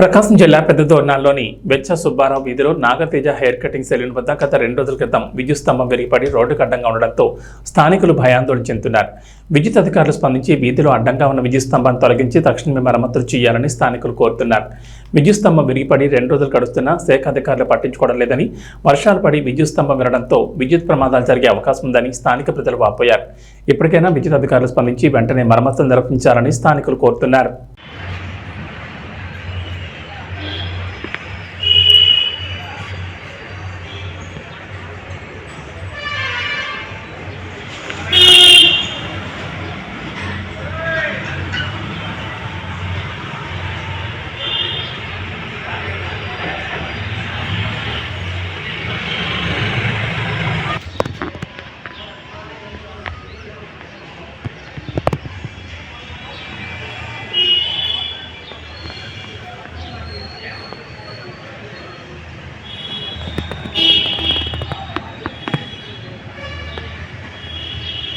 ప్రకాశం జిల్లా పెద్దదోర్నాల్లోని వెచ్చ సుబ్బారావు వీధిలో Nagateja hair cutting salon వద్ద గత రెండు రోజుల క్రితం విద్యుత్ స్తంభం విరిగిపడి రోడ్డుకు అడ్డంగా ఉండడంతో స్థానికులు భయాందోళన చెందుతున్నారు. విద్యుత్ అధికారులు స్పందించి వీధిలో అడ్డంగా ఉన్న విద్యుత్ స్తంభాన్ని తొలగించి తక్షణమే మరమ్మతులు చేయాలని స్థానికులు కోరుతున్నారు. విద్యుత్ స్తంభం విరిగిపడి రెండు రోజులు గడుస్తున్నా శాఖ అధికారులు పట్టించుకోవడం లేదని వర్షాలు పడి విద్యుత్ స్తంభం వినడంతో విద్యుత్ ప్రమాదాలు జరిగే అవకాశం ఉందని స్థానిక ప్రజలు వాపోయారు. ఇప్పటికైనా విద్యుత్ అధికారులు స్పందించి వెంటనే మరమ్మతులు నిర్వహించాలని స్థానికులు కోరుతున్నారు.